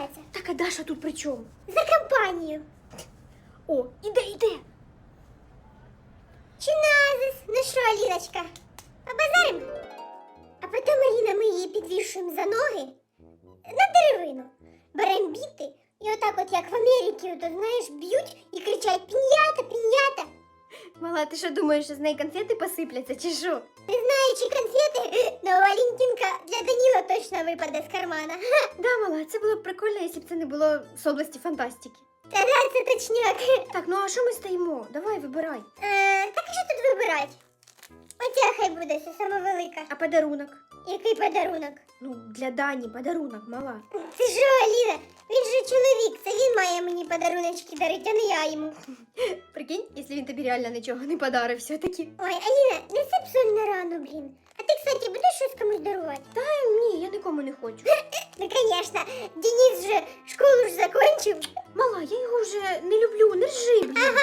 старается. Так, а Даша тут при чому? За компанию. О, іде, іде. Чиназис. Ну що, Аліночка, побазарим? А потім, Аліна, ми її підвішуємо за ноги на деревину. Беремо біти і отак от, як в Америці, то знаєш, б'ють і кричать пінята, пінята. Мала, ти що думаєш, що з неї конфети посипляться, чи що? Не знаю, чи конфети, но Валентинка для Даніла точно випаде з кармана. Да, мала, це було б прикольно, якщо б це не було з області фантастики. Та да, це точняк. Так, ну а що ми стоїмо? Давай, вибирай. Е, так і що тут вибирати? Оця хай буде все саме велика. А подарунок? Який подарунок? Ну, для Дані подарунок, мала. Ти що, Аліна? Він же чоловік, це він має мені подаруночки дарити, а не я йому. Прикинь, якщо він тобі реально нічого не подарив все-таки. Ой, Аліна, не сип соль на рану, блін. А ти, кстати, будеш щось комусь дарувати? Та ні, я нікому не хочу. Ну, звісно, Денис вже школу ж закончив. Мала, я його вже не люблю, не ржи, блін.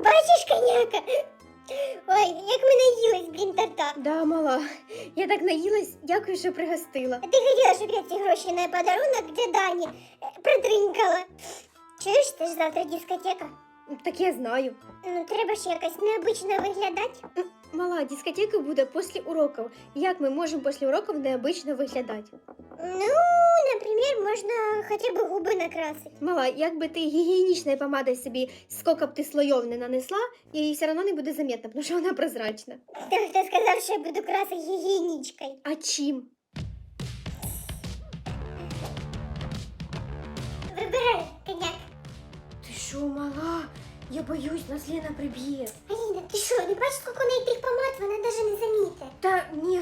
Бачиш, коняка? Ой, як ми наїлись, блін, тарта. Да, мала, я так наїлась, дякую, що пригостила. А ти хотіла, щоб я ці гроші на подарунок для Дані е, притринькала. Чуєш, це ж завтра дискотека. Так я знаю. Ну, треба ж якось необично виглядати. М, Мала, дискотека буде після уроків. Як ми можемо після уроків необично виглядати? Ну, наприклад, можна хоча б губи накрасити. Мала, якби ти гігієнічною помадою собі, скільки б ти слоїв не нанесла, їй все одно не буде заметно, тому що вона прозрачна. Хто хто сказав, що я буду красити гігієнічкою? А чим? Вибирай, коняк. Що, мала? Я боюсь, нас Лена приб'є. Аліна, ти що, не бачиш, скільки у неї тих помад, вона навіть не замітить. Та ні,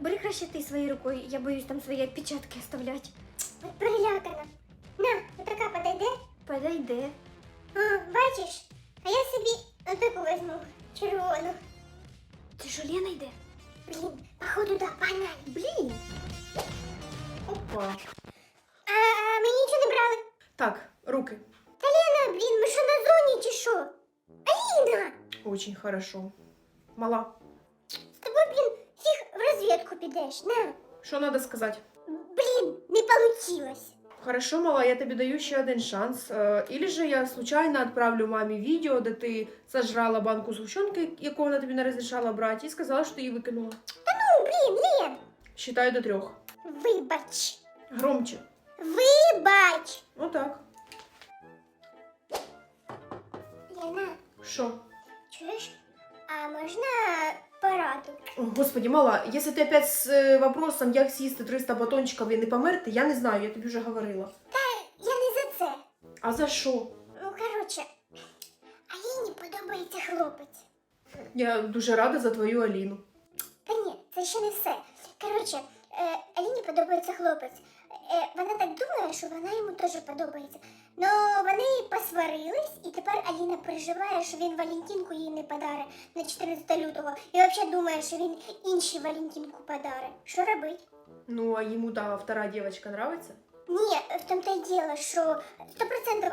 бери краще ти своєю рукою, я боюсь там свої відпечатки оставляти. От перелякана. На, отака подойде. Подойде. А, бачиш? А я собі отаку візьму, червону. Ти що, Лена йде? Блін, походу, да, погнали. Блін. Опа. А, а ми нічого не брали. Так, руки. Та Лена, блін, ми що на зоні чи що? Аліна! Очень хорошо. Мала. З тобою, блін, фіг в розвідку підеш, на. Що треба сказати? Блін, не получилось. Хорошо, мала, я тобі даю ще один шанс. Е, Или же я случайно відправлю мамі відео, де ти сожрала банку згущенки, яку вона тобі не розрішала брати, і сказала, що ти її викинула. Ну, блін, Лен, Считаю до трьох. вибач. Громче. Вибач. Отак. Лена, Що? чуєш? А можна пораду? Господи, мала, якщо ти опять з е, вопросом, як з'їсти 300 батончиків і не померти, я не знаю, я тобі вже говорила. Я не за це. А за що? Ну, коротше, Аліні подобається хлопець. Я дуже рада за твою Аліну. Та ні, це ще не все. Коротше, Аліні подобається хлопець. Е, вона так думає, що вона йому теж подобається. Ну, вони посварились, і тепер Аліна переживає, що він Валентинку їй не подарить на 14 лютого. І взагалі думає, що він іншій Валентинку подарить. Що робить? Ну, а йому та втора дівчинка нравиться? Ні, в тому та й діло, що 100%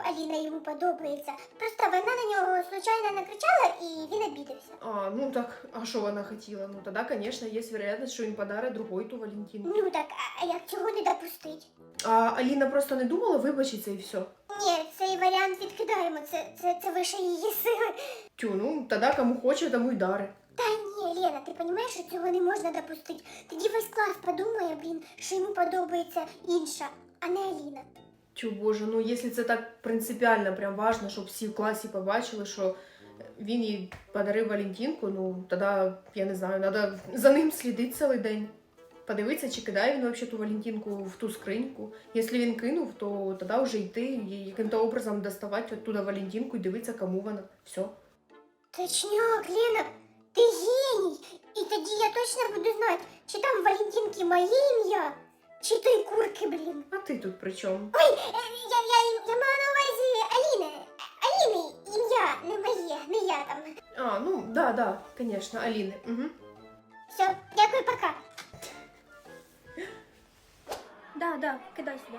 Аліна йому подобається. Просто вона на нього случайно накричала і він обідався. А, ну так, а що вона хотіла? Ну тоді, звісно, є вероятність, що він подарить другой ту Валентину. Ну так, а- як цього не допустить? А Аліна просто не думала вибачитися і все. Ні, цей варіант відкидаємо. Це, це, це вище її сили. Тю, ну тоді кому хоче, тому й дари. Та ні, Лена, ти розумієш, що цього не можна допустити. Тоді весь клас подумає, блін, що йому подобається інша, а не Аліна. Тю, боже, ну якщо це так принципіально, прям важно, щоб всі в класі побачили, що він їй подарив Валентинку, ну тоді, я не знаю, треба за ним слідити цілий день. Подивитися, чи кидає він взагалі ту Валентинку в ту скриньку. Якщо він кинув, то тоді вже йти і яким-то образом доставати оттуда Валентинку і дивитися, кому вона. Все. Точняк, Лена, ти геній. І тоді я точно буду знати, чи там в Валентинки моє ім'я, чи той курки, блін. А ти тут при чому? Ой, е, я, я, я маю на увазі Аліни. Аліни ім'я, не моє, не я там. А, ну да, да, конечно, Аліни. Угу. Все, дякую, пока. Да, да, кидай сюди.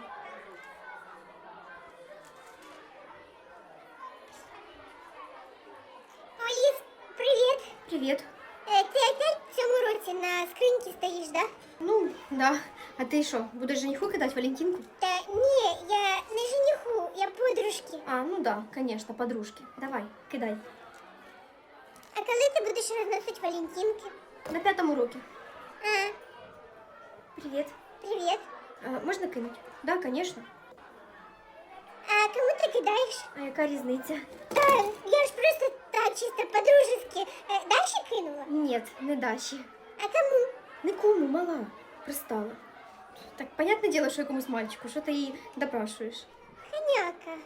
Аліс, привіт. Привіт. Е, Ти опять в цьому році на скриньці стоїш, да? Ну, да. А ти що, будеш жениху кидати Валентинку? Та ні, я не жениху, я подружки. А, ну да, конечно, подружки. Давай, кидай. А коли ти будеш розносити Валентинки? На п'ятому уроці. А, Привіт. привіт. А, можна кинуть? Да, конечно. А кому ти кидаєш? А яка різниця? Та я ж просто так чисто по-дружески. Е, Даші кинула? Ні, не Даші. А кому? Нікому, мала. Пристала. Так, понятне діло, що якомусь мальчику, що ти її допрашуєш? Ханяка.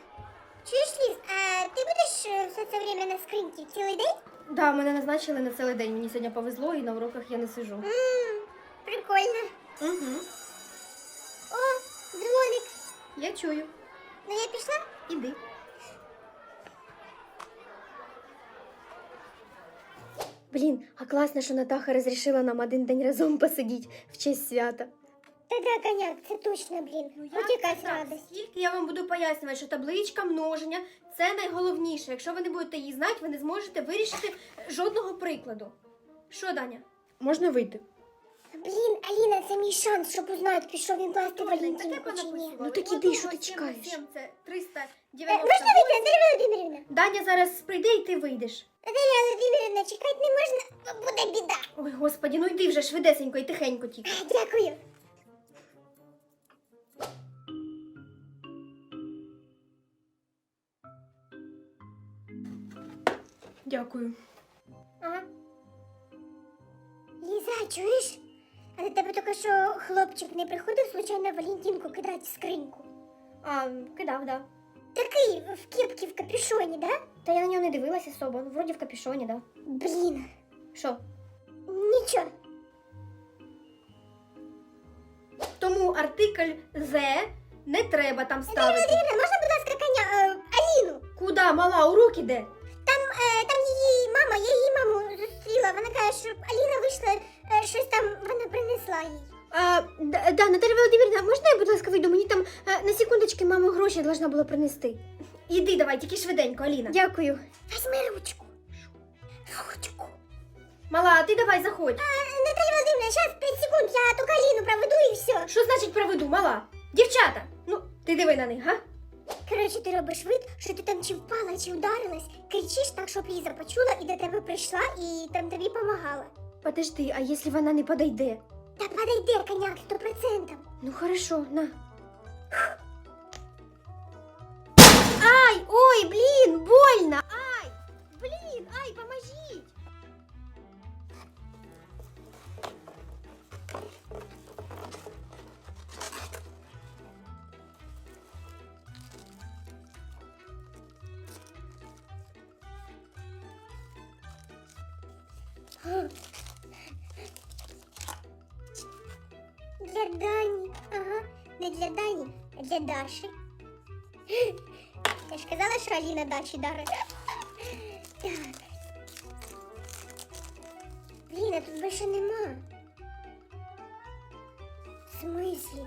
Чуєш, Ліз, а ти будеш е, все це время на скриньці цілий день? Да, мене назначили на цілий день. Мені сьогодні повезло і на уроках я не сижу. Ммм, прикольно. Угу. О, дзвоник. Я чую. Ну я пішла? Іди. Блін, а класно, що Натаха розрішила нам один день разом посидіти в честь свята. Та-да, коняк, це точно, блін. Хоч якась радость. Скільки я вам буду пояснювати, що табличка множення це найголовніше. Якщо ви не будете її знати, ви не зможете вирішити жодного прикладу. Що, Даня? Можна вийти. Блін, Аліна, це мій шанс, щоб узнати, пішов він класти Валентинку чи ні. Ну так іди, що ти чекаєш? Це Е, 390. можна вийти, Наталя Володимирівна? Даня зараз прийде і ти вийдеш. Наталя Володимирівна, чекати не можна, бо буде біда. Ой, господі, ну йди вже швидесенько і тихенько тільки. Дякую. Дякую. Ага. Ліза, чуєш? А до тебе тільки що хлопчик не приходив случайно Валентинку кидати в скриньку? А, кидав, да. Такий в кепці, в капюшоні, да? Та я на нього не дивилася особо. Ну, вроді в капюшоні, да. Блін, Що? нічого. Тому артикль «the» не треба там ставити. Можна, будь ласка, коня, е, Аліну? Куда, мала, урок іде? Там, е, там її мама, я її маму зустріла. Вона каже, що Аліна вийшла, е, щось там вона принесла їй. А, да, да, Наталя Володимирівна, можна я, будь ласка, вийду? Мені там е, на секундочки мама гроші должна була принести. Іди давай, тільки швиденько, Аліна. Дякую. Візьми ручку. Ручку. Мала, а ти давай заходь. Е, Наталя Володимирівна, зараз 5 секунд, я тільки Аліну проведу і все. Що значить проведу, мала? Дівчата, ну, ти диви на них, га? Коротше, ти робиш вид, що ти там чи впала, чи ударилась, кричиш так, щоб Ліза почула і до тебе прийшла і там тобі помагала. Подожди, а якщо вона не подойде? Та подойде, коняк, сто процентів. Ну хорошо, на. Ай, ой, блін, больно. Ай, блін, ай, поможіть. Для Дані, для Даші. Я ж казала, що Аліна Даші дарить. Так. Блін, а тут більше нема. В смислі?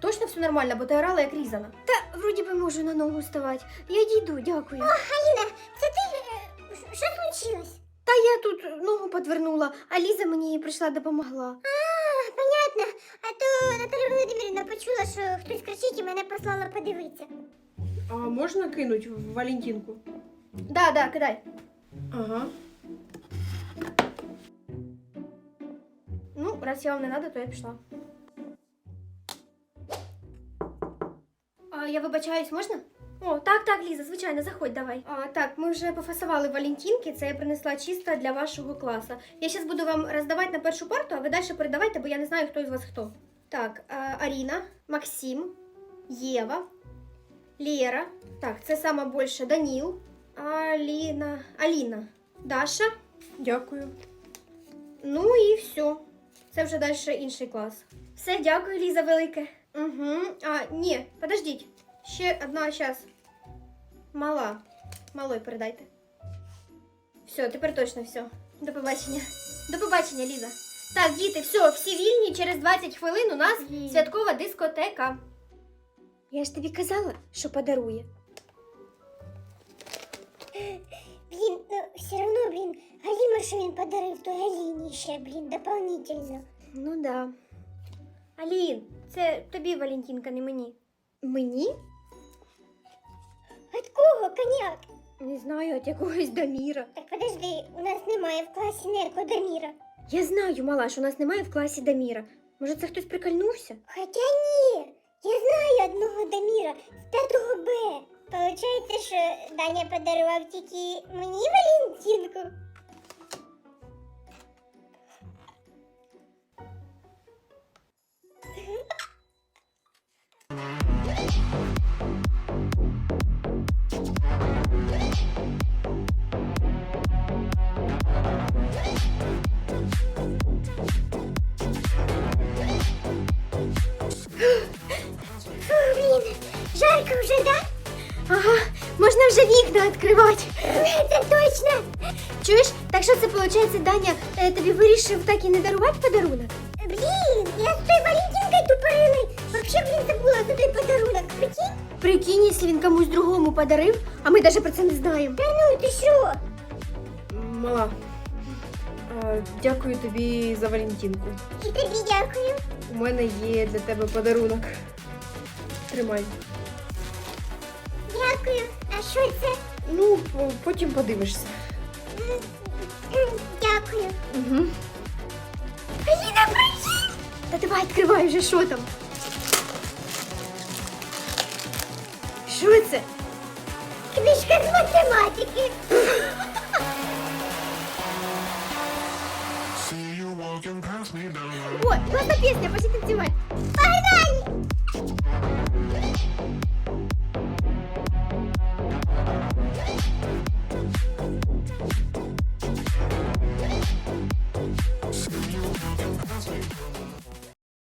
Точно все нормально, бо ти орала як різана. Та вроді би можу на ногу вставати. Я дійду, дякую. О, Аліна, це ти? Случилось? Та я тут ногу подвернула, а Ліза мені прийшла допомогла. А, понятно. А то Наталя Володимирівна почула, що хтось кричить і мене послала подивитися. А можна кинуть в Валентинку? Да, да, кидай. Ага. Ну, раз я вам не надо, то я пішла. А, я вибачаюсь, можна? О, так, так, Ліза, звичайно, заходь, давай. А, так, ми вже пофасували Валентинки, це я принесла чисто для вашого класу. Я зараз буду вам роздавати на першу парту, а ви далі передавайте, бо я не знаю, хто із вас хто. Так, а, Аріна, Максим, Єва, Лера. Так, це саме більше Даніл, Аліна, Аліна, Даша. Дякую. Ну і все. Це вже далі інший клас. Все, дякую, Ліза, велике. Угу. А, ні, подождіть. Ще одна щас. Мала. Малой передайте. Все, тепер точно все. До побачення. До побачення, Ліза. Так, діти, все, всі вільні. Через 20 хвилин у нас Блін. святкова дискотека. Я ж тобі казала, що подарує. Блін, ну все одно, блін, Галіма, що він подарив, то Галіні ще, блін, дополнительно. Ну да. Алін, це тобі Валентинка, не мені. Мені? Не знаю, от якогось Даміра. Так подожди, у нас немає в класі ніякого Даміра. Я знаю, мала, що у нас немає в класі Даміра. Може, це хтось прикольнувся? Хоча ні, я знаю одного Даміра з 5 Б. Получається, що Даня подарував тільки мені Валентинку. Можна вже вікна відкривати. Це точно. Чуєш? Так що це виходить, Даня е, тобі вирішив так і не дарувати подарунок? Блін, я з тою Валентинкою тупорилий. Вообще, блін, забула за той подарунок. Прикинь? Прикинь, якщо він комусь другому подарив, а ми навіть про це не знаємо. Та ну, ти що? Мала, дякую тобі за Валентинку. І тобі дякую. У мене є для тебе подарунок. Тримай. Дякую. А що це? Ну, по- потім подивишся. М, м, Дякую. Угу. Аліна, прикинь! Та давай відкривай вже, що там. Що це? Книжка з математики. See you walking past me down the О, класна пісня, пошли танцювати. Погнали!